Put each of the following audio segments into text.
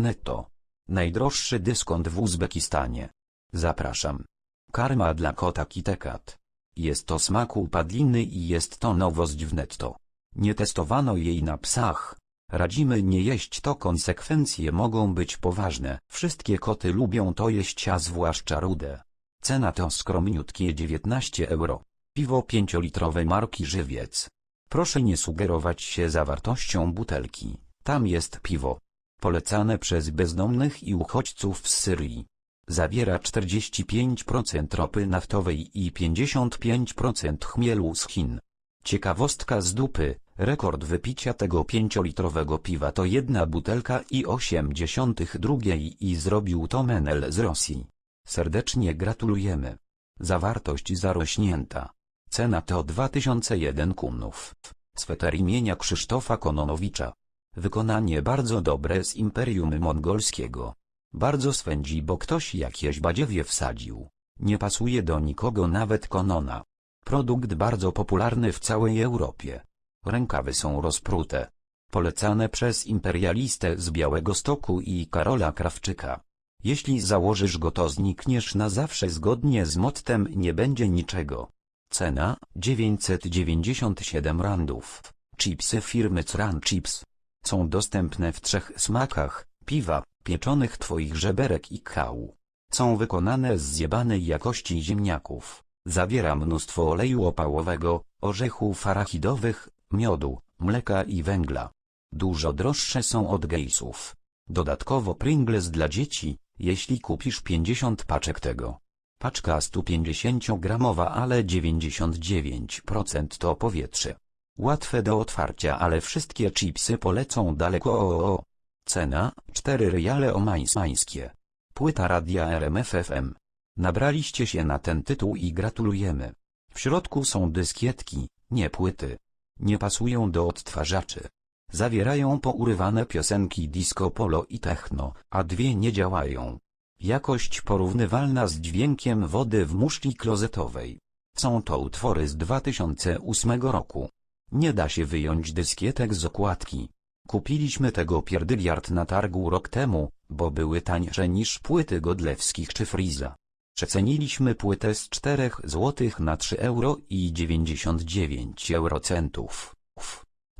Netto. Najdroższy dyskont w Uzbekistanie. Zapraszam. Karma dla kota Kitekat. Jest to smaku padliny i jest to nowość w netto. Nie testowano jej na psach. Radzimy nie jeść to konsekwencje mogą być poważne. Wszystkie koty lubią to jeść a zwłaszcza rude. Cena to skromniutkie 19 euro. Piwo 5-litrowe marki Żywiec. Proszę nie sugerować się zawartością butelki. Tam jest piwo. Polecane przez bezdomnych i uchodźców z Syrii. Zawiera 45% ropy naftowej i 55% chmielu z Chin. Ciekawostka z dupy, rekord wypicia tego 5-litrowego piwa to jedna butelka i 82 i zrobił to Menel z Rosji. Serdecznie gratulujemy. Zawartość zarośnięta. Cena to 2001 kunów. Sweter imienia Krzysztofa Kononowicza. Wykonanie bardzo dobre z Imperium Mongolskiego. Bardzo swędzi bo ktoś jakieś badziewie wsadził. Nie pasuje do nikogo nawet Konona. Produkt bardzo popularny w całej Europie. Rękawy są rozprute. Polecane przez imperialistę z Białego Stoku i Karola Krawczyka. Jeśli założysz go to znikniesz na zawsze zgodnie z mottem nie będzie niczego. Cena 997 randów. Chipsy firmy Cran Chips. Są dostępne w trzech smakach, piwa, pieczonych twoich żeberek i kału. Są wykonane z zjebanej jakości ziemniaków. Zawiera mnóstwo oleju opałowego, orzechów arachidowych, miodu, mleka i węgla. Dużo droższe są od gejsów. Dodatkowo Pringles dla dzieci, jeśli kupisz 50 paczek tego. Paczka 150-gramowa ale 99% to powietrze. Łatwe do otwarcia ale wszystkie chipsy polecą daleko o, o. Cena 4 riale omańskie. Płyta radia RMFFM. Nabraliście się na ten tytuł i gratulujemy. W środku są dyskietki, nie płyty. Nie pasują do odtwarzaczy. Zawierają pourywane piosenki disco polo i techno, a dwie nie działają. Jakość porównywalna z dźwiękiem wody w muszli klozetowej. Są to utwory z 2008 roku. Nie da się wyjąć dyskietek z okładki. Kupiliśmy tego pierdyliard na targu rok temu, bo były tańsze niż płyty Godlewskich czy Friza. Przeceniliśmy płytę z 4 zł na 3 euro i 99 eurocentów.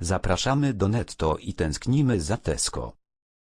Zapraszamy do netto i tęsknimy za Tesco.